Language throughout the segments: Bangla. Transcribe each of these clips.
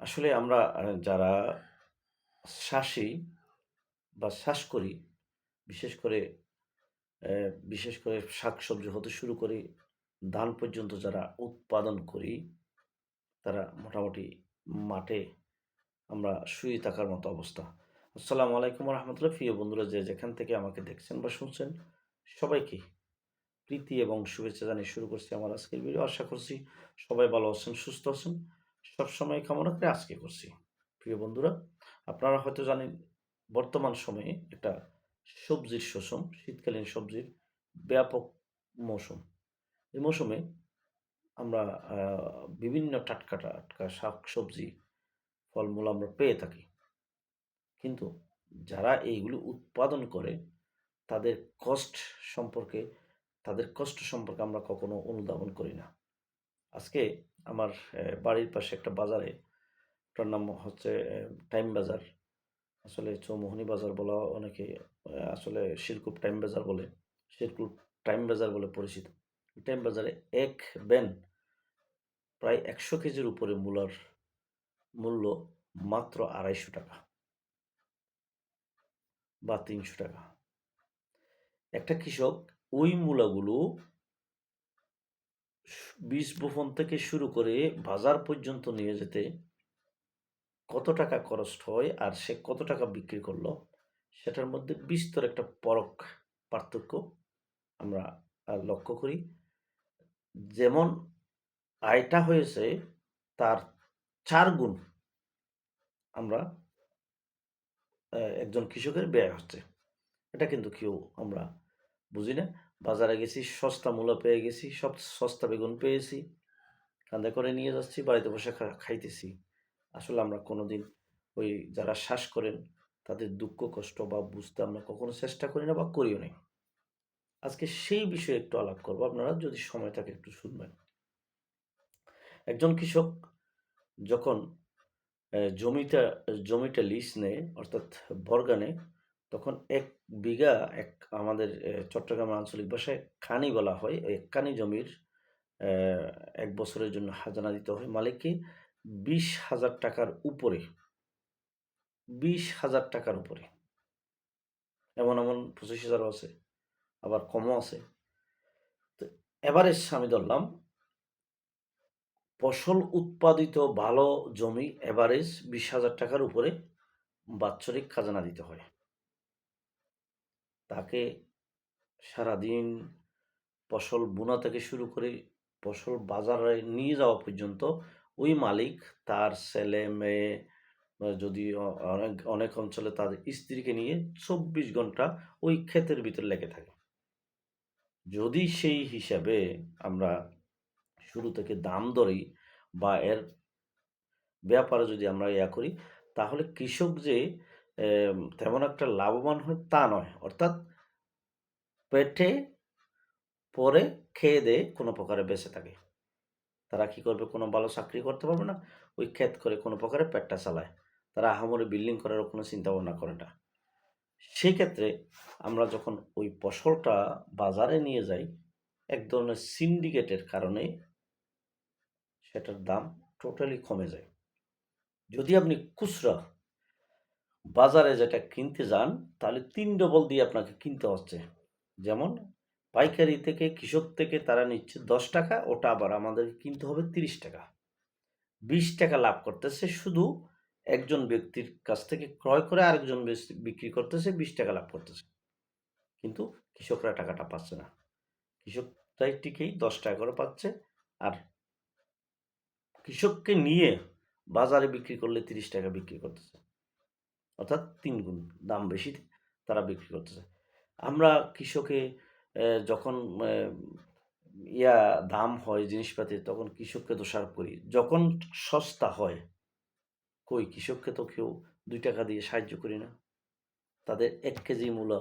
আসলে আমরা যারা চাষী বা চাষ করি, বিশেষ করে বিশেষ করে শাকসবজি হতে শুরু করে ধান পর্যন্ত যারা উৎপাদন করি, তারা মোটামুটি মাঠে আমরা শুয়ে থাকার মতো অবস্থা। আসসালামু আলাইকুম রহমতুল্লাহ প্রিয় বন্ধুরা যে যেখান থেকে আমাকে দেখছেন বা শুনছেন সবাইকে প্রীতি এবং শুভেচ্ছা জানিয়ে শুরু করছি আমার আজকের ভিডিও। আশা করছি সবাই ভালো আছেন, সুস্থ আছেন। সবসময় কামনা করে আজকে করছি। প্রিয় বন্ধুরা, আপনারা হয়তো জানেন বর্তমান সময়ে একটা সবজির শোষণ, শীতকালীন সবজির ব্যাপক মৌসুম। এই মৌসুমে আমরা বিভিন্ন টাটকা, টাটকা শাক সবজি ফলমূল আমরা পেয়ে থাকি। কিন্তু যারা এইগুলো উৎপাদন করে তাদের কষ্ট সম্পর্কে তাদের কষ্ট সম্পর্কে আমরা কখনো অনুধাবন করি না। আজকে আমার বাড়ির পাশে একটা বাজারে, ওটার নাম হচ্ছে টাইম বাজার। আসলে চৌমুহনী বাজার বলা অনেকে আসলে শিরকুপ টাইম বাজার বলে। শিরকুপ টাইম বাজার বলে পরিচিত। টাইম বাজারে এক ব্যান প্রায় ১০০ কেজির উপরে মূলার মূল্য মাত্র ৳২৫০ বা ৳৩০০ একটা কৃষক ওই মূলাগুলো বীজ বপন থেকে শুরু করে বাজার পর্যন্ত নিয়ে যেতে কত টাকা খরচ হয় আর সে কত টাকা বিক্রি করল, সেটার মধ্যে বিস্তর একটা পরক পার্থক্য আমরা লক্ষ্য করি। যেমন আয়টা হয়েছে তার চার গুণ আমরা একজন কৃষকের ব্যয় হচ্ছে। এটা কিন্তু কেউ আমরা বুঝি না। বাজারে গেছি, সস্তা মূলা পেয়ে গেছি, সব সস্তা বেগুন পেয়েছি। কাঁধে করে নিয়ে যাচ্ছি, বাড়িতে বসে খাইতেছি। আসলে আমরা কোনোদিন ওই যারা চাষ করেন তাদের দুঃখ কষ্ট বা বুঝতে আমরা কখনো চেষ্টা করি না বা করিও নাই। আজকে সেই বিষয়ে একটু আলাপ করব। আপনারা যদি সময় থাকে একটু শুনবেন। একজন কৃষক যখন জমিটা জমিটা লিস নেয় অর্থাৎ বর্গা নেয়, তখন এক বিঘা এক আমাদের অ্যা চট্টগ্রামের আঞ্চলিক ভাষায় খানি বলা হয়। এক কানি জমির এক বছরের জন্য হাজানা দিতে হয় মালিককে বিশ হাজার টাকার উপরে। বিশ হাজার টাকার উপরে। এমন, এমন ২৫,০০০ ও আছে। আবার কমও আছে। তো এভারেজ আমি ধরলাম ফসল উৎপাদিত ভালো জমি এভারেজ ৳২০,০০০ টাকার উপরে বাৎসরিক খাজানা দিতে হয়। তাকে সারাদিন ফসল বোনা থেকে শুরু করে ফসল বাজারে নিয়ে যাওয়া পর্যন্ত ওই মালিক তার ছেলে-মেয়ে যদি অনেক, অনেক অঞ্চলে তাদের স্ত্রীকে নিয়ে ২৪ ঘণ্টা ওই ক্ষেতের ভিতর লেগে থাকে। যদি সেই হিসাবে আমরা শুরু থেকে দাম ধরি বা এর ব্যাপারে যদি আমরা ইয়া করি, তাহলে কৃষক যে তেমন একটা লাভবান হয় তা নয়। অর্থাৎ পেটে পরে খেয়ে-দেয়ে কোনো প্রকারে বেঁচে থাকে। তারা কি করবে? কোনো ভালো চাকরি করতে পারবে না। ওই ক্ষেত করে কোনো প্রকারে পেটটা চালায়। তারা আহামরি বিল্ডিং করারও কোনো চিন্তা ভাবনা করে না। সেক্ষেত্রে আমরা যখন ওই ফসলটা বাজারে নিয়ে যাই, এক ধরনের সিন্ডিকেটের কারণে সেটার দাম টোটালি কমে যায়। যদি আপনি খুচরা বাজারে যেটা কিনতে যান, তাহলে তিন ডবল দিয়ে আপনাকে কিনতে হচ্ছে। যেমন পাইকারি থেকে কৃষক থেকে তারা নিচ্ছে ৳১০ ওটা আবার আমাদেরকে কিনতে হবে ৳৩০ ৳২০ লাভ করতেছে শুধু একজন ব্যক্তির কাছ থেকে ক্রয় করে আরেকজন বিক্রি করতেছে ৳২০ লাভ করতেছে। কিন্তু কৃষকরা টাকাটা পাচ্ছে না। কৃষক তাই ঠিকই ৳১০ করে পাচ্ছে। আর কৃষককে নিয়ে বাজারে বিক্রি করলে ৳৩০ বিক্রি করতেছে। অর্থাৎ ৩ গুণ দাম বেশি তারা বিক্রি করতেছে। আমরা কৃষকে যখন ইয়া দাম হয় জিনিসপাতির তখন কৃষককে দোষারোপ করি। যখন সস্তা হয়, কই কৃষককে তো কেউ দুই টাকা দিয়ে সাহায্য করি না। তাদের এক কেজি মূলা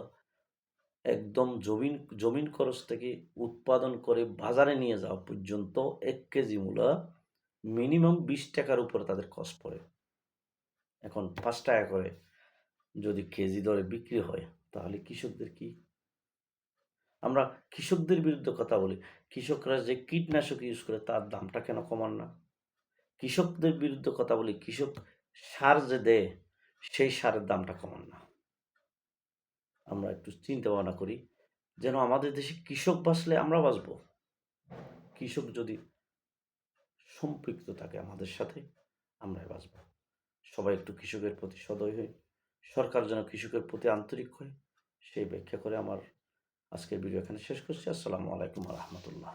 একদম জমিন জমিন খরচ থেকে উৎপাদন করে বাজারে নিয়ে যাওয়া পর্যন্ত এক কেজি মূলা মিনিমাম বিশ টাকার উপরে তাদের কস্ট পড়ে। এখন পাঁচ টাকা করে যদি কেজি দরে বিক্রি হয়, তাহলে কৃষকদের কি? আমরা কৃষকদের বিরুদ্ধে কথা বলি। কৃষকরা যে কীটনাশক ইউজ করে তার দামটা কেন কমান না? কৃষকদের বিরুদ্ধে কথা বলি কৃষক সার যে দেয় সেই সারের দামটা কমান না আমরা একটু চিন্তা ভাবনা করি যেন আমাদের দেশে কৃষক বাঁচলে আমরা বাঁচব কৃষক যদি সম্পৃক্ত থাকে আমাদের সাথে আমরাই বাঁচব সবাই একটু কৃষকের প্রতি সদয় হয়ে সরকার যেন কৃষকের প্রতি আন্তরিক হয়, সেই ব্যাখ্যা করে আমার আজকের ভিডিও এখানে শেষ করছি। আসসালামু আলাইকুম রহমতুল্লাহ।